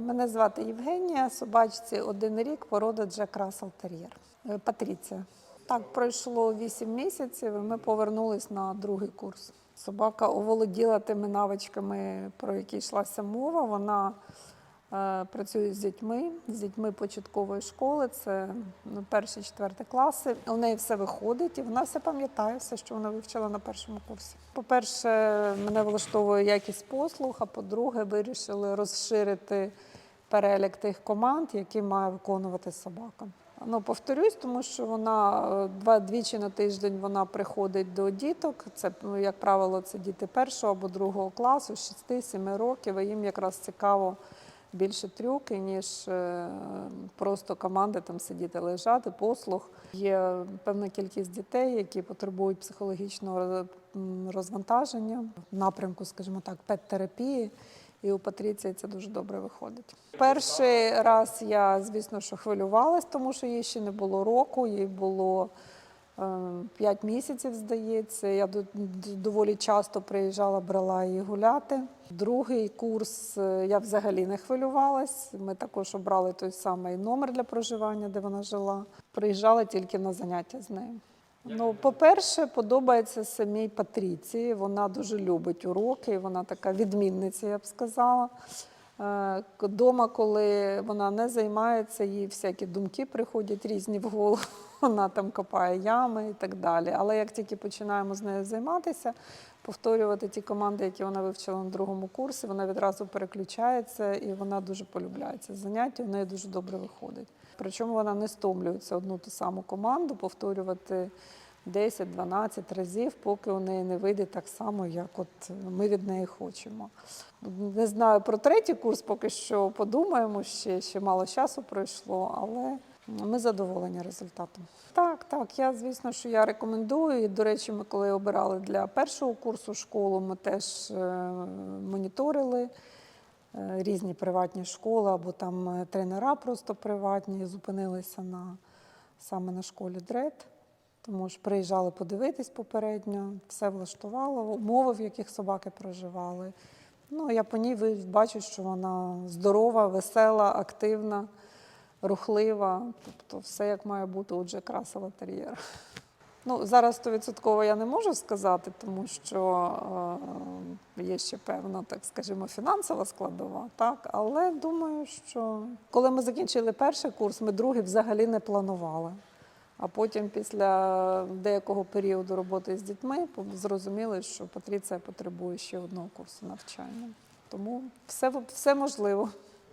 Мене звати Євгенія, собачці один рік, порода Джек Рассел Тер'єр. Е, Патріція. Так, пройшло 8 місяців, і ми повернулись на другий курс. Собака оволоділа тими навичками, про які йшлася мова. Вона е, працює з дітьми, з дітьми початкової школи, це ну, перші, четверті класи. У неї все виходить, і вона все пам'ятає, все, що вона вивчила на першому курсі. По-перше, мене влаштовує якість послуг, а по-друге, вирішили розширити перелік тих команд, які має виконувати собака. Ну, повторюсь, тому що вона е, два двічі на тиждень вона приходить до діток. Це, ну, як правило, це діти першого або другого класу, 6-7 років. І їм якраз цікаво більше трюки, ніж е, просто команди там сидіти, лежати, послуг. Є певна кількість дітей, які потребують психологічного розвантаження в напрямку, скажімо так, пет-терапії. І у Патріції це дуже добре виходить. Перший раз я, звісно, що хвилювалась, тому що їй ще не було року, їй було 5 місяців, здається. Я доволі часто приїжджала, брала її гуляти. Другий курс е, я взагалі не хвилювалась. Ми також обрали той самий номер для проживання, де вона жила. Приїжджала тільки на заняття з нею. Ну, по-перше, подобається самій Патріції. Вона дуже любить уроки, вона така відмінниця, я б сказала. Е, Дома, коли вона не займається, їй всякі думки приходять різні в голову. Вона там копає ями і так далі. Але як тільки починаємо з нею займатися, повторювати ті команди, які вона вивчила на другому курсі, вона відразу переключається і вона дуже полюбляє це заняття, у неї дуже добре виходить. Причому вона не стомлюється одну ту саму команду повторювати 10-12 разів, поки у неї не вийде так само, як от ми від неї хочемо. Не знаю про третій курс, поки що подумаємо, ще, ще мало часу пройшло, але ми задоволені результатом. Так, так, я звісно, що я рекомендую. І, до речі, ми коли обирали для першого курсу школу, ми теж е, моніторили е, різні приватні школи або там е, тренера просто приватні, зупинилися на саме на школі ДРЕД. Тому ж приїжджали подивитись попередньо, все влаштувало, умови, в яких собаки проживали. Ну, я по ній бачу, що вона здорова, весела, активна, рухлива. Тобто все як має бути у Джек Рассела тер'єра. Ну, зараз стовідсотково я не можу сказати, тому що е, є ще певна, так скажімо, фінансова складова. Так? Але думаю, що коли ми закінчили перший курс, ми другий взагалі не планували. А потім, після деякого періоду роботи з дітьми, зрозуміли, що Патріція потребує ще одного курсу навчання. Тому все, все можливо.